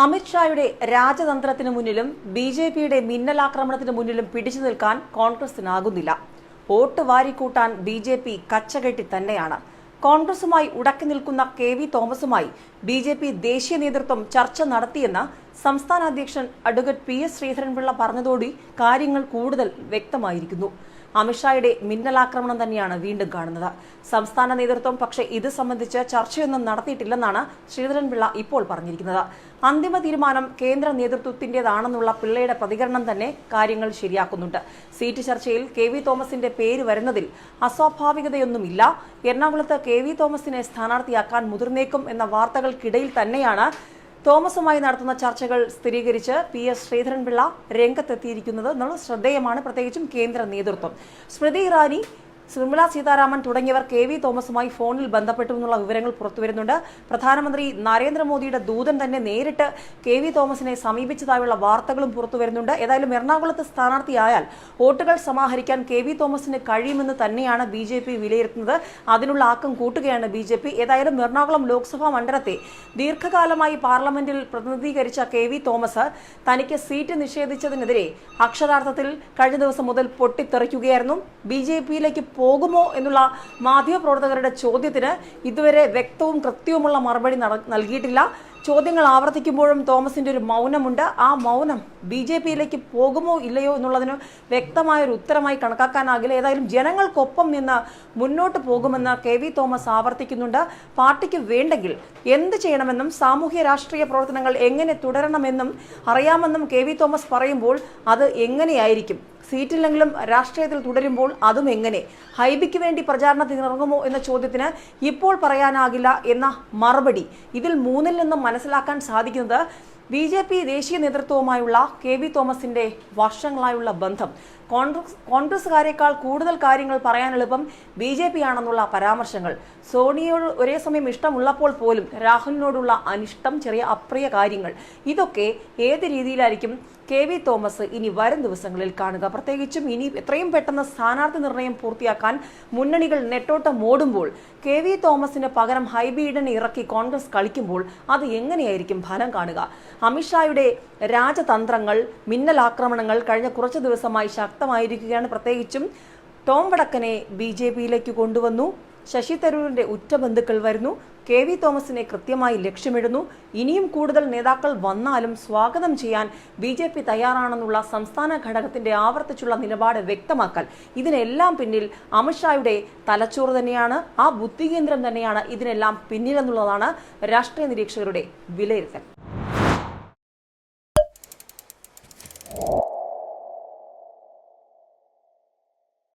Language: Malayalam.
അമിത്ഷായുടെ രാജതന്ത്രത്തിന് മുന്നിലും ബി ജെ പിയുടെ മിന്നലാക്രമണത്തിന് മുന്നിലും പിടിച്ചു നിൽക്കാൻ കോൺഗ്രസിനാകുന്നില്ല. വോട്ട് വാരിക്കൂട്ടാൻ ബി ജെ പി കച്ചകെട്ടി തന്നെയാണ്. കോൺഗ്രസുമായി ഉടക്കി നിൽക്കുന്ന കെ വി തോമസുമായി ബി ജെ പി ദേശീയ നേതൃത്വം ചർച്ച നടത്തിയെന്ന് സംസ്ഥാന അധ്യക്ഷൻ അഡ്വക്കേറ്റ് പി എസ് ശ്രീധരൻപിള്ള പറഞ്ഞതോടെ കാര്യങ്ങൾ കൂടുതൽ വ്യക്തമായിരിക്കുന്നു. അമിത്ഷായുടെ മിന്നലാക്രമണം തന്നെയാണ് വീണ്ടും കാണുന്നത്. സംസ്ഥാന നേതൃത്വം പക്ഷേ ഇത് സംബന്ധിച്ച് ചർച്ചയൊന്നും നടത്തിയിട്ടില്ലെന്നാണ് ശ്രീധരൻപിള്ള ഇപ്പോൾ പറഞ്ഞിരിക്കുന്നത്. അന്തിമ തീരുമാനം കേന്ദ്ര നേതൃത്വത്തിന്റേതാണെന്നുള്ള പിള്ളയുടെ പ്രതികരണം തന്നെ കാര്യങ്ങൾ ശരിയാക്കുന്നുണ്ട്. സീറ്റ് ചർച്ചയിൽ കെ വി തോമസിന്റെ പേര് വരുന്നതിൽ അസ്വാഭാവികതയൊന്നുമില്ല. എറണാകുളത്ത് കെ വി തോമസിനെ സ്ഥാനാർത്ഥിയാക്കാൻ മുതിർന്നേക്കും എന്ന വാർത്തകൾക്കിടയിൽ തന്നെയാണ് തോമസുമായി നടത്തുന്ന ചർച്ചകൾ സ്ഥിരീകരിച്ച് പി എസ് ശ്രീധരൻപിള്ള രംഗത്തെത്തിയിരിക്കുന്നത് എന്നുള്ള ശ്രദ്ധേയമാണ്. പ്രത്യേകിച്ചും കേന്ദ്ര നേതൃത്വം. സ്മൃതി ഇറാനി നിർമ്മല സീതാരാമൻ തുടങ്ങിയവർ കെ വി തോമസുമായി ഫോണിൽ ബന്ധപ്പെട്ടു എന്നുള്ള വിവരങ്ങൾ പുറത്തുവരുന്നുണ്ട്. പ്രധാനമന്ത്രി നരേന്ദ്രമോദിയുടെ ദൂതൻ തന്നെ നേരിട്ട് കെ വി തോമസിനെ സമീപിച്ചതായുള്ള വാർത്തകളും പുറത്തുവരുന്നുണ്ട്. ഏതായാലും എറണാകുളത്ത് സ്ഥാനാർത്ഥിയായാൽ വോട്ടുകൾ സമാഹരിക്കാൻ കെ വി തോമസിന് കഴിയുമെന്ന് തന്നെയാണ് ബി ജെ പി വിലയിരുത്തുന്നത്. അതിനുള്ള ആക്കം കൂട്ടുകയാണ് ബി ജെ പി. ഏതായാലും എറണാകുളം ലോക്സഭാ മണ്ഡലത്തെ ദീർഘകാലമായി പാർലമെന്റിൽ പ്രതിനിധീകരിച്ച കെ വി തോമസ് തനിക്ക് സീറ്റ് നിഷേധിച്ചതിനെതിരെ അക്ഷരാർത്ഥത്തിൽ കഴിഞ്ഞ ദിവസം മുതൽ പൊട്ടിത്തെറിക്കുകയായിരുന്നു. ബി ജെ പിയിലേക്ക് പോകുമോ എന്നുള്ള മാധ്യമപ്രവർത്തകരുടെ ചോദ്യത്തിന് ഇതുവരെ വ്യക്തവും കൃത്യവുമുള്ള മറുപടി നൽകിയിട്ടില്ല. ചോദ്യങ്ങൾ ആവർത്തിക്കുമ്പോഴും തോമസിന്റെ ഒരു മൗനമുണ്ട്. ആ മൗനം ബി ജെ പിയിലേക്ക് പോകുമോ ഇല്ലയോ എന്നുള്ളതിന് വ്യക്തമായ ഒരു ഉത്തരമായി കണക്കാക്കാനാകില്ല. ഏതായാലും ജനങ്ങൾക്കൊപ്പം നിന്ന് മുന്നോട്ട് പോകുമെന്ന് കെ വി തോമസ് ആവർത്തിക്കുന്നുണ്ട്. പാർട്ടിക്ക് വേണ്ടെങ്കിൽ എന്ത് ചെയ്യണമെന്നും സാമൂഹ്യ രാഷ്ട്രീയ പ്രവർത്തനങ്ങൾ എങ്ങനെ തുടരണമെന്നും അറിയാമെന്നും കെ വി തോമസ് പറയുമ്പോൾ അത് എങ്ങനെയായിരിക്കും? സീറ്റില്ലെങ്കിലും രാഷ്ട്രീയത്തിൽ തുടരുമ്പോൾ അതും എങ്ങനെ? ഹൈബിക്ക് വേണ്ടി പ്രചാരണത്തിന് ഇറങ്ങുമോ എന്ന ചോദ്യത്തിന് ഇപ്പോൾ പറയാനാകില്ല എന്ന മറുപടി ഇതിൽ മൂന്നിൽ നിന്നും മനസ്സിലാക്കാൻ സാധിക്കുന്നത് ബി ജെ പി ദേശീയ നേതൃത്വവുമായുള്ള കെ വി തോമസിന്റെ വർഷങ്ങളായുള്ള ബന്ധം. കോൺഗ്രസ് കോൺഗ്രസുകാരെക്കാൾ കൂടുതൽ കാര്യങ്ങൾ പറയാൻ എളുപ്പം ബി ജെ പി ആണെന്നുള്ള പരാമർശങ്ങൾ. സോണിയോട് ഒരേ സമയം ഇഷ്ടമുള്ളപ്പോൾ പോലും രാഹുലിനോടുള്ള അനിഷ്ടം ചെറിയ അപ്രിയ കാര്യങ്ങൾ. ഇതൊക്കെ ഏത് രീതിയിലായിരിക്കും കെ വി തോമസ് ഇനി വരും ദിവസങ്ങളിൽ കാണുക? പ്രത്യേകിച്ചും ഇനി എത്രയും പെട്ടെന്ന് സ്ഥാനാർത്ഥി നിർണയം പൂർത്തിയാക്കാൻ മുന്നണികൾ നെട്ടോട്ടം ഓടുമ്പോൾ കെ വി തോമസിന് പകരം ഹൈബീഡനെ ഇറക്കി കോൺഗ്രസ് കളിക്കുമ്പോൾ അത് എങ്ങനെയായിരിക്കും ഫലം കാണുക? അമിത്ഷായുടെ രാജതന്ത്രങ്ങൾ മിന്നലാക്രമണങ്ങൾ കഴിഞ്ഞ കുറച്ച് ദിവസമായി ശക്തമായിരിക്കുകയാണ്. പ്രത്യേകിച്ചും ടോം വടക്കനെ ബി ജെ പിയിലേക്ക് കൊണ്ടുവന്നു. ശശി തരൂരിന്റെ ഉറ്റ ബന്ധുക്കൾ വരുന്നു. കെ വി തോമസിനെ കൃത്യമായി ലക്ഷ്യമിടുന്നു. ഇനിയും കൂടുതൽ നേതാക്കൾ വന്നാലും സ്വാഗതം ചെയ്യാൻ ബി ജെ പി തയ്യാറാണെന്നുള്ള സംസ്ഥാന ഘടകത്തിന്റെ ആവർത്തിച്ചുള്ള നിലപാട് വ്യക്തമാക്കൽ. ഇതിനെല്ലാം പിന്നിൽ അമിത്ഷായുടെ തലച്ചോറ് തന്നെയാണ്. ആ ബുദ്ധികേന്ദ്രം തന്നെയാണ് ഇതിനെല്ലാം പിന്നിലെന്നുള്ളതാണ് രാഷ്ട്രീയ നിരീക്ഷകരുടെ വിലയിരുത്തൽ.